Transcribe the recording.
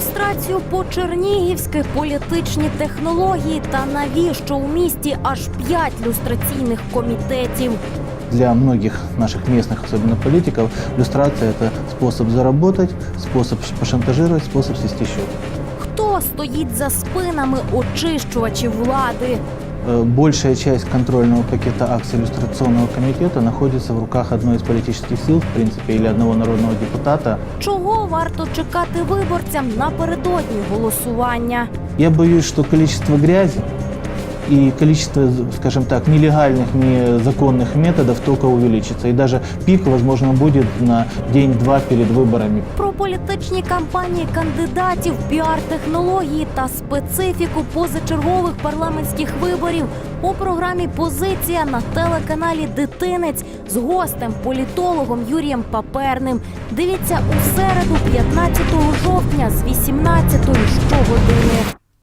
люстрацію по чернігівськи, політичні технології та навіщо у місті аж п'ять люстраційних комітетів. Для многих наших местных, особенно политиков, люстрация – это способ заработать, способ пошантажировать, способ свести счеты. Хто стоїть за спинами очищувачів влади? Э, Большая часть контрольного пакета акций иллюстрационного комитета находится в руках одной из политических сил, в принципе, или одного народного депутата. Чого варто чекати виборцям напередодні голосування? Я боюсь, что количество грязи и количество, скажем так, нелегальных, незаконных методов только увеличится. И даже пик, возможно, будет на день-два перед выборами. Про політичні кампанії кандидатів, піар-технології та специфіку позачергових парламентських виборів у програмі Позиція на телеканалі Дитинець з гостем, політологом Юрієм Паперним. Дивіться у середу, 15 жовтня з 18 щогодини.